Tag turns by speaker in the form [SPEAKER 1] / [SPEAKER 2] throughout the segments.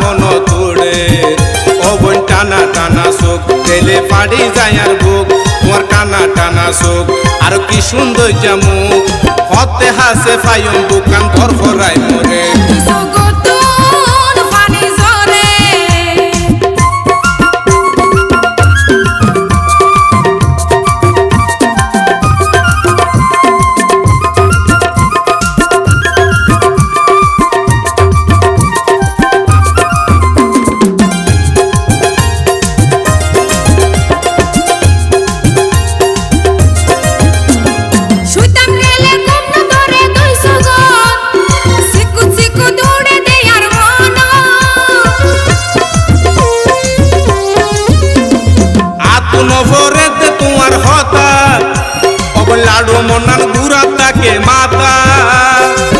[SPEAKER 1] মন তোড়ে। অবন টানা টানা শোক তেলে পাড়ি যায় আর বুক। মোর কানা টানা শোক আর কি সুন্দর জামু হতে হাসে ফাইম দোকান ধর ফরাই মরে আপনার দূরত্বকে মাতা।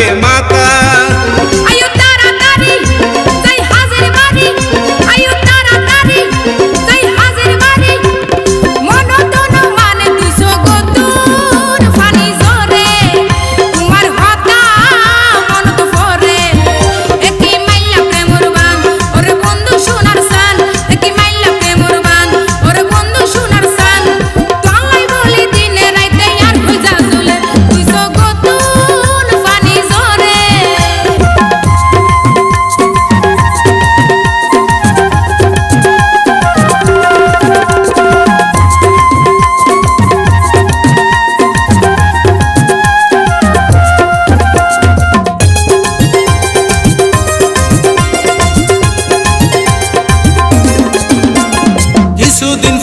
[SPEAKER 2] que
[SPEAKER 1] mata.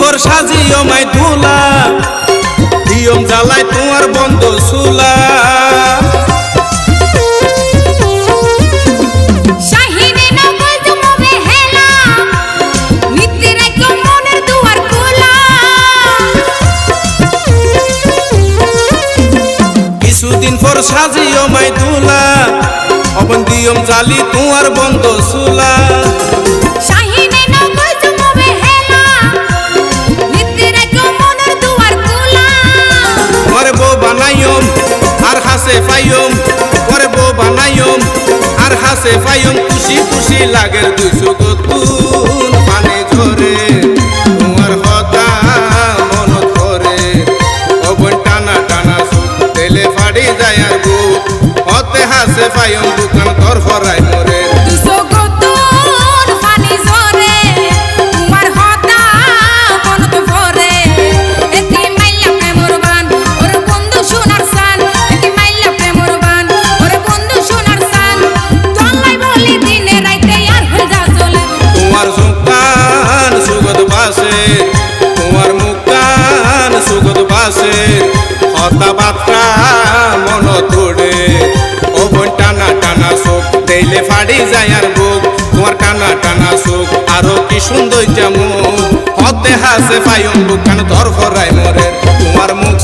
[SPEAKER 1] ঘর সাজিও মাই ধুলা। দিয়ম জালাই তোমার বন্ধ সুলা কিছুদিন সাজিও মাই তুলা অবন্দিয়ম জালি তোমার বন্ধ সুলা কাছে পাইম খুশি খুশি লাগে দুই সুগত পানে ঝরে। তোমার হতা মন ধরে অবন টানা টানা সুখ ফাড়ি যায় আর বুক। হাসে পাইম দোকান তর ফরাই মরে।
[SPEAKER 2] দেইলে ফাড়ি যায় আর বুক। তোমার কানা টানা সুখ, আরও কি সুন্দর যেমন। হতে হাসে পাইম বুক কান ধর ফরাই মরে তোমার মুখ